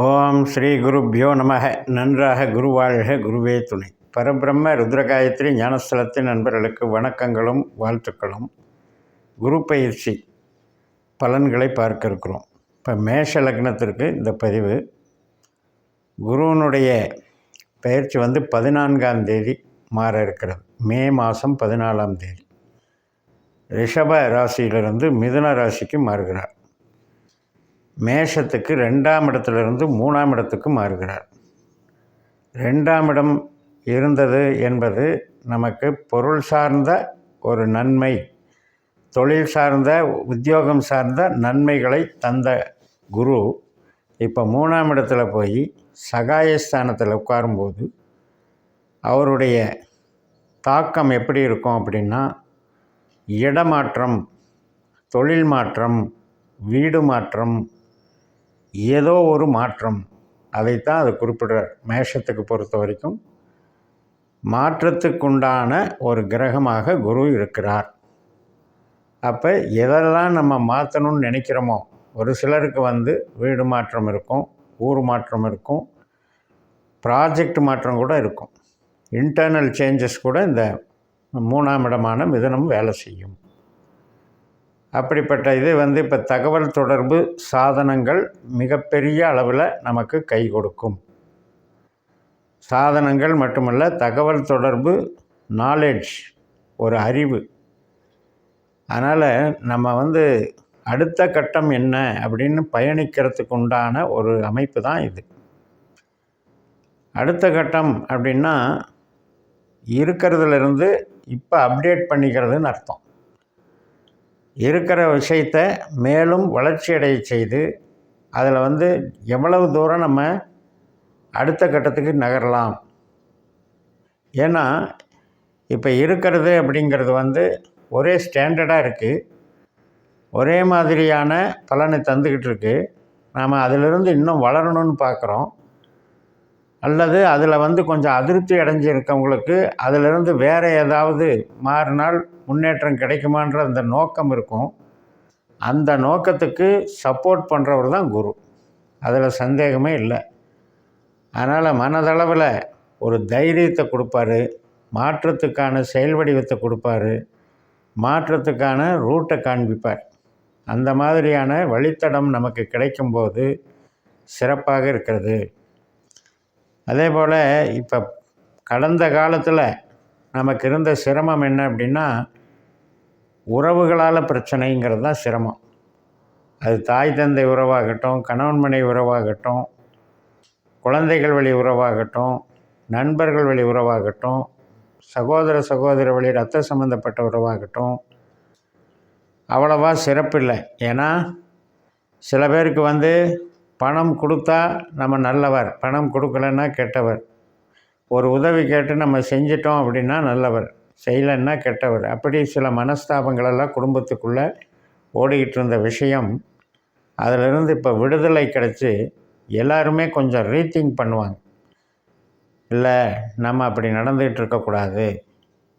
ஓம் ஸ்ரீ குருப்பியோ நமக நன்றாக குருவாழ்க குருவே துணை. பரபிரம்ம ருத்ரகாயத்ரி ஞானஸ்தலத்தின் நண்பர்களுக்கு வணக்கங்களும் வாழ்த்துக்களும். குரு பயிற்சி பலன்களை பார்க்க இருக்கிறோம் இப்போ மேஷ லக்னத்திற்கு இந்த பதிவு. குருவனுடைய பயிற்சி வந்து பதினான்காம் தேதி மாற இருக்கிறது. மே மாதம் பதினாலாம் தேதி. ரிஷப ராசியிலிருந்து மிதுன ராசிக்கு மாறுகிறார். மேஷத்துக்கு ரெண்டாம் இடத்திலிருந்து மூணாம் இடத்துக்கு மாறுகிறார். ரெண்டாம் இடம் இருந்தது என்பது நமக்கு பொருள் சார்ந்த ஒரு நன்மை தொழில் சார்ந்த உத்தியோகம் சார்ந்த நன்மைகளை தந்த குரு இப்போ மூணாம் இடத்துல போய் சகாயஸ்தானத்தில் உட்காரும்போது அவருடைய தாக்கம் எப்படி இருக்கும் அப்படின்னா இடமாற்றம் தொழில் மாற்றம் வீடு மாற்றம் ஏதோ ஒரு மாற்றம். அதைத்தான் அது குறிப்பிடுறார். மேஷத்துக்கு பொறுத்த வரைக்கும் மாற்றத்துக்குண்டான ஒரு கிரகமாக குரு இருக்கிறார். அப்போ எதெல்லாம் நம்ம மாற்றணும்னு நினைக்கிறோமோ ஒரு சிலருக்கு வந்து வீடு மாற்றம் இருக்கும் ஊர் மாற்றம் இருக்கும் ப்ராஜெக்ட் மாற்றம் கூட இருக்கும். இன்டர்னல் சேஞ்சஸ் கூட இந்த மூணாம் இடமான மிதனம் வேலை செய்யும். அப்படிப்பட்ட இது வந்து இப்போ தகவல் தொடர்பு சாதனங்கள் மிகப்பெரிய அளவில் நமக்கு கை கொடுக்கும். சாதனங்கள் மட்டுமல்ல தகவல் தொடர்பு நாலேஜ் ஒரு அறிவு. அதனால் நம்ம வந்து அடுத்த கட்டம் என்ன அப்படின்னு பயணிக்கிறதுக்கு உண்டான ஒரு அமைப்பு தான் இது. அடுத்த கட்டம் அப்படின்னா இருக்கிறதுலேருந்து இப்போ அப்டேட் பண்ணிக்கிறதுன்னு அர்த்தம். இருக்கிற விஷயத்த மேலும் வளர்ச்சியடைய செய்து அதில் வந்து எவ்வளவு தூரம் நம்ம அடுத்த கட்டத்துக்கு நகரலாம். ஏன்னா இப்போ இருக்கிறது அப்படிங்கிறது வந்து ஒரே ஸ்டாண்டர்டாக இருக்குது ஒரே மாதிரியான பலனை தந்துக்கிட்டு இருக்கு. நாம் அதிலிருந்து இன்னும் வளரணும்னு பார்க்குறோம் அல்லது அதில் வந்து கொஞ்சம் அதிருப்தி அடைஞ்சு இருக்கவங்களுக்கு அதிலிருந்து வேறு ஏதாவது மாறினால் முன்னேற்றம் கிடைக்குமான்ற அந்த நோக்கம் இருக்கும். அந்த நோக்கத்துக்கு சப்போர்ட் பண்ணுறவர் தான் குரு. அதில் சந்தேகமே இல்லை. அதனால் மனதளவில் ஒரு தைரியத்தை கொடுப்பாரு. மாற்றத்துக்கான செயல் வடிவத்தை கொடுப்பாரு. மாற்றத்துக்கான ரூட்டை காண்பிப்பார். அந்த மாதிரியான வழித்தடம் நமக்கு கிடைக்கும்போது சிறப்பாக இருக்கிறது. அதே போல் இப்போ கடந்த காலத்தில் நமக்கு இருந்த சிரமம் என்ன அப்படின்னா உறவுகளால் பிரச்சனைங்கிறது தான் சிரமம். அது தாய் தந்தை உறவாகட்டும் கணவன் மனை உறவாகட்டும் குழந்தைகள் வழி உறவாகட்டும் நண்பர்கள் வழி உறவாகட்டும் சகோதர சகோதர வழி ரத்த சம்மந்தப்பட்ட உறவாகட்டும். அவ்வளவா சிறப்பில்லை ஏன்னா சில பேருக்கு வந்து பணம் கொடுத்தா நம்ம நல்லவர் பணம் கொடுக்கலன்னா கெட்டவர். ஒரு உதவி கேட்டு நம்ம செஞ்சிட்டோம் அப்படின்னா நல்லவர் செய்யலைன்னா கெட்டவர். அப்படி சில மனஸ்தாபங்களெல்லாம் குடும்பத்துக்குள்ளே ஓடிக்கிட்டு இருந்த விஷயம் அதிலிருந்து இப்போ விடுதலை கிடச்சி எல்லாருமே கொஞ்சம் ரீத்திங் பண்ணுவாங்க. இல்லை நம்ம அப்படி நடந்துகிட்டு இருக்கக்கூடாது.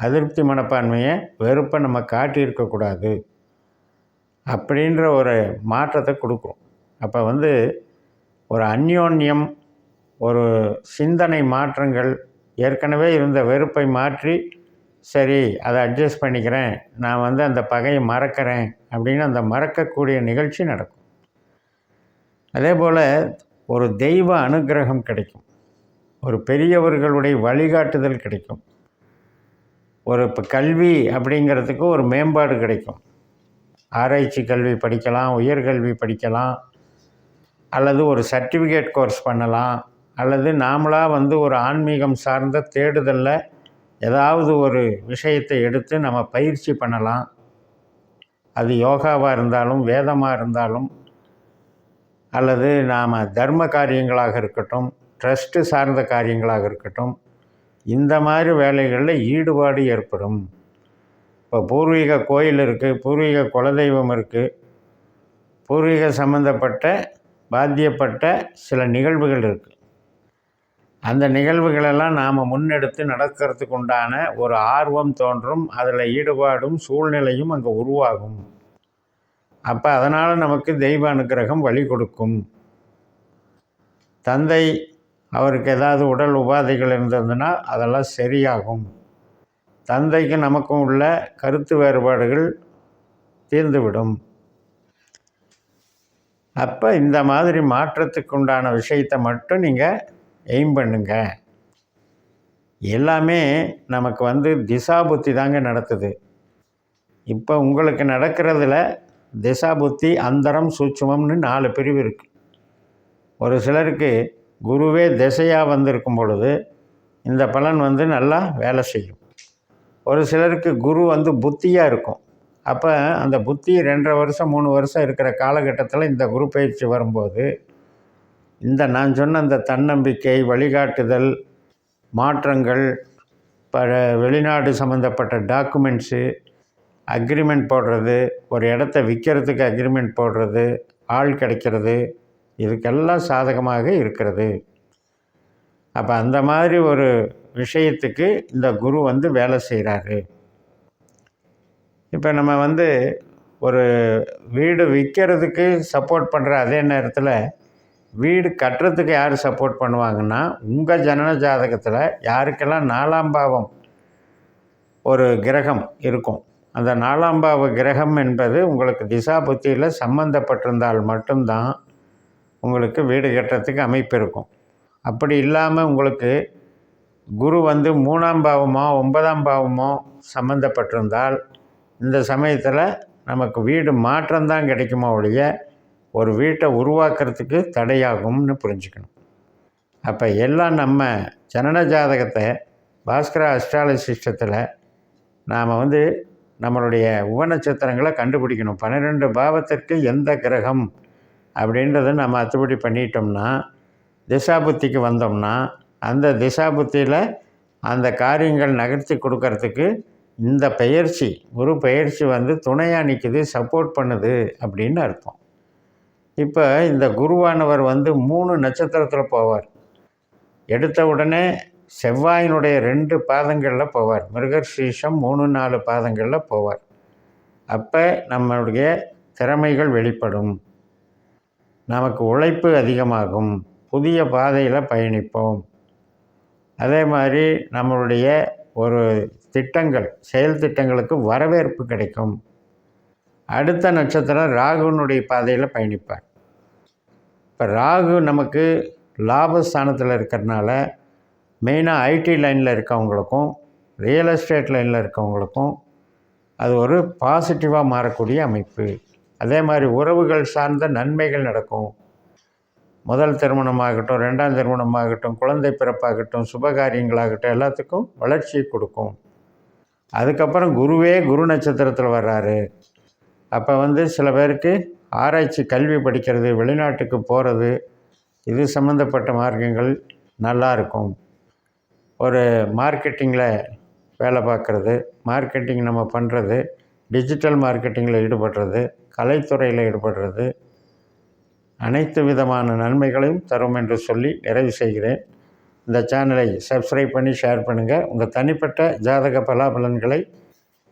அதிருப்தி மனப்பான்மையை வெறுப்பை நம்ம காட்டியிருக்கக்கூடாது அப்படின்ற ஒரு மாற்றத்தை கொடுக்கும். அப்போ வந்து ஒரு அந்யோன்யம் ஒரு சிந்தனை மாற்றங்கள் ஏற்கனவே இருந்த வெறுப்பை மாற்றி சரி அதை அட்ஜஸ்ட் பண்ணிக்கிறேன். நான் வந்து அந்த பகையை மறக்கிறேன் அப்படின்னு அந்த மறக்கக்கூடிய நிகழ்ச்சி நடக்கும். அதே போல் ஒரு தெய்வ அனுகிரகம் கிடைக்கும். ஒரு பெரியவர்களுடைய வழிகாட்டுதல் கிடைக்கும். ஒரு இப்போ கல்வி அப்படிங்கிறதுக்கு ஒரு மேம்பாடு கிடைக்கும். ஆராய்ச்சி கல்வி படிக்கலாம் உயர்கல்வி படிக்கலாம் அல்லது ஒரு சர்டிஃபிகேட் கோர்ஸ் பண்ணலாம். அல்லது நாமளாக வந்து ஒரு ஆன்மீகம் சார்ந்த தேடுதலில் ஏதாவது ஒரு விஷயத்தை எடுத்து நம்ம பயிற்சி பண்ணலாம். அது யோகாவாக இருந்தாலும் வேதமாக இருந்தாலும் அல்லது நாம் தர்ம காரியங்களாக இருக்கட்டும் ட்ரஸ்ட்டு சார்ந்த காரியங்களாக இருக்கட்டும் இந்த மாதிரி வேலைகளில் ஈடுபாடு ஏற்படும். இப்போ பூர்வீக கோயில் இருக்குது பூர்வீக குலதெய்வம் இருக்குது பூர்வீக சம்மந்தப்பட்ட பாத்தியப்பட்ட சில நிகழ்வுகள் இருக்குது அந்த நிகழ்வுகளெல்லாம் நாம் முன்னெடுத்து நடக்கிறதுக்கு உண்டான ஒரு ஆர்வம் தோன்றும் அதில் ஈடுபாடும் சூழ்நிலையும் அங்கே உருவாகும். அப்போ அதனால் நமக்கு தெய்வ அனுக்கிரகம் வழி கொடுக்கும். தந்தை அவருக்கு ஏதாவது உடல் உபாதைகள் இருந்ததுன்னா அதெல்லாம் சரியாகும். தந்தைக்கு நமக்கும் உள்ள கருத்து வேறுபாடுகள் தீர்ந்துவிடும். அப்போ இந்த மாதிரி மாற்றத்துக்கு உண்டான விஷயத்தை மட்டும் நீங்கள் எய்ம் பண்ணுங்க. எல்லாமே நமக்கு வந்து திசா புத்தி தாங்க நடத்துது. இப்போ உங்களுக்கு நடக்கிறதுல திசா புத்தி அந்தரம் சூட்சமம்னு நாலு பிரிவு இருக்குது ஒரு சிலருக்கு குருவே திசையாக வந்திருக்கும் பொழுது இந்த பலன் வந்து நல்லா வேலை செய்யும். ஒரு சிலருக்கு குரு வந்து புத்தியாக இருக்கும். அப்போ அந்த புத்தி ரெண்டரை வருஷம் மூணு வருஷம் இருக்கிற காலகட்டத்தில் இந்த குரு பயிற்சி வரும்போது இந்த நான் சொன்ன அந்த தன்னம்பிக்கை வழிகாட்டுதல் மாற்றங்கள் ப வெளிநாடு சம்மந்தப்பட்ட டாக்குமெண்ட்ஸு அக்ரிமெண்ட் போடுறது ஒரு இடத்த விற்கிறதுக்கு அக்ரிமெண்ட் போடுறது ஆள் கிடைக்கிறது இதுக்கெல்லாம் சாதகமாக இருக்கிறது. அப்போ அந்த மாதிரி ஒரு விஷயத்துக்கு இந்த குரு வந்து வேலை செய்கிறாரு இப்போ நம்ம வந்து ஒரு வீடு விற்கிறதுக்கு சப்போர்ட் பண்ணுற அதே நேரத்தில் வீடு கட்டுறதுக்கு யார் சப்போர்ட் பண்ணுவாங்கன்னா உங்கள் ஜனன ஜாதகத்தில் யாருக்கெல்லாம் நாலாம் பாவம் ஒரு கிரகம் இருக்கும் அந்த நாலாம் பாவ கிரகம் என்பது உங்களுக்கு திசா புத்தியில் சம்மந்தப்பட்டிருந்தால் மட்டும்தான் உங்களுக்கு வீடு கட்டுறதுக்கு அமைப்பு இருக்கும். அப்படி இல்லாமல் உங்களுக்கு குரு வந்து மூணாம் பாவமோ ஒன்பதாம் பாவமோ சம்மந்தப்பட்டிருந்தால் இந்த சமயத்தில் நமக்கு வீடு மாற்றம்தான் கிடைக்குமோ ஒழிய ஒரு வீட்டை உருவாக்குறதுக்கு தடையாகும்னு புரிஞ்சுக்கணும். அப்போ எல்லாம் நம்ம ஜனன ஜாதகத்தை பாஸ்கரா அஸ்ட்ராலஜி சிஸ்டத்தில் நாம் வந்து நம்மளுடைய உபநட்சத்திரங்களை கண்டுபிடிக்கணும். பன்னிரெண்டு பாவத்திற்கு எந்த கிரகம் அப்படின்றத நம்ம அத்துப்படி பண்ணிட்டோம்னா திசாபுத்திக்கு வந்தோம்னா அந்த திசாபுத்தியில் அந்த காரியங்கள் நகர்த்தி கொடுக்கறதுக்கு இந்த பயிற்சி குரு பயிற்சி வந்து துணையாக நிற்குது சப்போர்ட் பண்ணுது அப்படின்னு அர்த்தம். இப்போ இந்த குருவானவர் வந்து மூணு நட்சத்திரத்தில் போவார். எடுத்த உடனே செவ்வாயினுடைய ரெண்டு பாதங்களில் போவார். மிருகசீஷம் மூணு நாலு பாதங்களில் போவார். அப்போ நம்மளுடைய திறமைகள் வெளிப்படும். நமக்கு உழைப்பு அதிகமாகும். புதிய பாதையில் பயணிப்போம். அதே மாதிரி நம்மளுடைய ஒரு திட்டங்கள் செயல் திட்டங்களுக்கு வரவேற்பு கிடைக்கும். அடுத்த நட்சத்திரம் ராகுனுடைய பாதையில் பயணிப்பார். இப்போ ராகு நமக்கு லாபஸ்தானத்தில் இருக்கிறனால மெயினாக ஐடி லைனில் இருக்கவங்களுக்கும் ரியல் எஸ்டேட் லைனில் இருக்கவங்களுக்கும் அது ஒரு பாசிட்டிவாக மாறக்கூடிய அமைப்பு. அதே மாதிரி உறவுகள் சார்ந்த நன்மைகள் நடக்கும். முதல் திருமணமாகட்டும் ரெண்டாம் திருமணமாகட்டும் குழந்தை பிறப்பாகட்டும் சுபகாரியங்களாகட்டும் எல்லாத்துக்கும் வளர்ச்சியை கொடுக்கும். அதுக்கப்புறம் குருவே குரு நட்சத்திரத்தில் வர்றாரு. அப்போ வந்து சில பேருக்கு ஆராய்ச்சி கல்வி படிக்கிறது வெளிநாட்டுக்கு போகிறது இது சம்மந்தப்பட்ட மார்க்கங்கள் நல்லா இருக்கும். ஒரு மார்க்கெட்டிங்கில் வேலை பார்க்குறது மார்க்கெட்டிங் நம்ம பண்ணுறது டிஜிட்டல் மார்க்கெட்டிங்கில் ஈடுபடுறது கலைத்துறையில் ஈடுபடுறது அனைத்து விதமான நன்மைகளையும் தரும் என்று சொல்லி நிறைவு செய்கிறேன். இந்த சேனலை சப்ஸ்கிரைப் பண்ணி ஷேர் பண்ணுங்கள் உங்கள் தனிப்பட்ட ஜாதக பலாபலன்களை